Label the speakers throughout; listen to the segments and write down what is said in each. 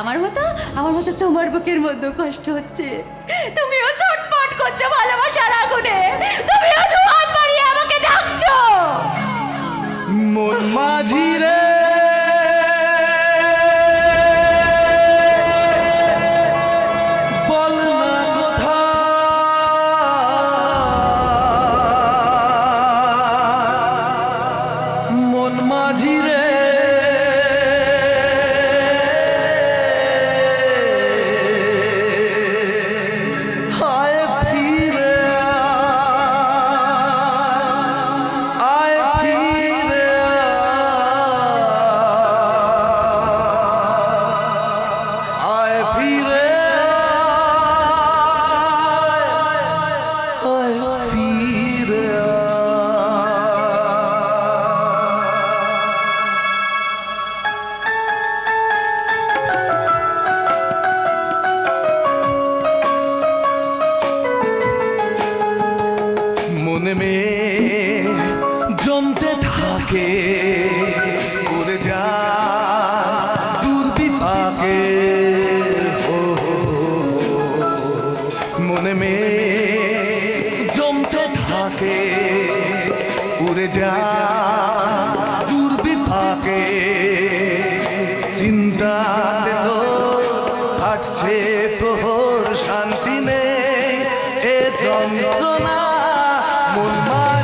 Speaker 1: আমার মতো আমার মতো তোমার বুকের মধ্যে কষ্ট হচ্ছে। তুমিও ছটপট করছ ভালোবাসার আগুনে। তুমিও দু হাত বাড়িয়ে আমাকে ডাকছো
Speaker 2: মন মাঝি রে। মাঝির জন্মে জমতে থাকে উড়ে যা দুর্বিপাকে। ও মনে মে জমতে থাকে উড়ে যা দুর্বিপাকে। চিন্তাতে তো ফাটছে তো শান্তি নে এ যন্ত্রণা Bulma.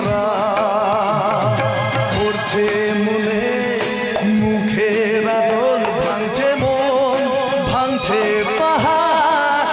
Speaker 2: ধরা পড়ছে মনে মুখের আদল ভাঙছে মন ভাঙছে পাহাড়